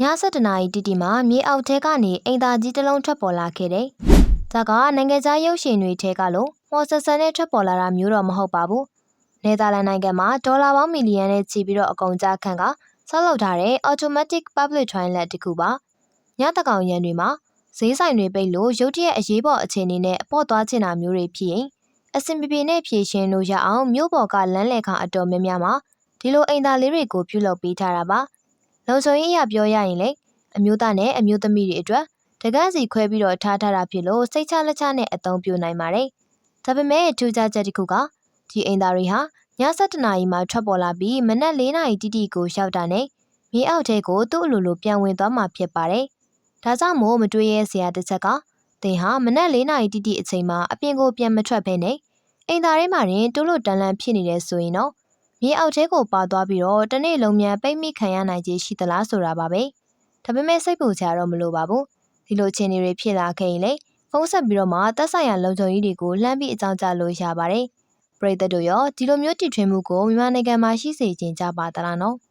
7နာရီတိတိမှာမြေအောက်ထဲကနေအိမ်သာကြီးတစ်လုံးထွက်ပေါ်လာခဲ့တယ်။ဒါကနိုင်ငံခြားရုပ်ရှင်တွေထဲကလို့မော်ဆဆန်နဲ့ထွက်ပေါ်လာတာမျိုးတော့မဟုတ်ပါဘူး။နယ်သာလန်နိုင်ငံမှာဒေါ်လာပေါင်းမီလီယံနဲ့ချီပြီးတော့အကုန်ကြခံကဆောက်လုပ်ထားတဲ့ automatic public toilet တစ်ခုပါ။ညတကောင်ရန်တွေမှာဈေးဆိုင်တွေပိတ်လို့ရုတ်တရက်အရေးပေါ်အခြေအနေနဲ့အပေါ့သွားချင်တာမျိုးတွေဖြစ်ရင်အဆင်ပြေပြေနဲ့ဖြည့်ရှင်းလို့ရအောင်မြို့ပေါ်ကလမ်းလည်ခါအတော်များများမှာဒီလိုအိမ်သာလေးတွေကိုပြုလုပ်ပေးထားတာပါ။ လုံခြုံရေးအရပြောရရင်လေအမျိုးသားနဲ့အမျိုးသမီးတွေအတွက်တကန်းစီခွဲပြီးတော့ထားထားတာဖြစ်လို့စိတ်ချလက်ချနဲ့အသုံးပြုနိုင်ပါတယ်။ဒါပေမဲ့ထူးခြားချက်တစ်ခုကဒီအိမ်သားတွေဟာည7နာရီမှထွက်ပေါ်လာပြီးမနက်4နာရီတိတိကိုရောက်တာနဲ့မြေအောက်ထဲကိုသူ့အလိုလိုပြန်ဝင်သွားမှာဖြစ်ပါတယ်။ဒါကြောင့်မို့မတွေးရဲစရာတစ်ချက်ကသင်ဟာမနက်4နာရီတိတိအချိန်မှာအပြင်ကိုပြန်မထွက်ဘဲနဲ့အိမ်သားထဲမှာရင်တူးလို့တန်လန့်ဖြစ်နေတယ်ဆိုရင်တော့ မြေအောက်ထဲကိုပါသွားပြီးတော့တစ်နေ့လုံးမြန်ပိတ်မိခံရနိုင်ခြေရှိသလားဆိုတာပါပဲ။ဒါပေမဲ့စိတ်ပူကြတော့မလိုပါဘူး။ဒီလိုအခြေအနေတွေဖြစ်လာခဲ့ရင်လေဖုန်းဆက်ပြီးတော့မှတက်ဆိုင်ရာလုံခြုံရေးတွေကိုလှမ်းပြီးအကြောင်းကြားလို့ရပါတယ်။ပရိသတ်တို့ရောဒီလိုမျိုးတည်ထွင်မှုကိုမြန်မာနိုင်ငံမှာရှိစေချင်ကြပါသလားနော်။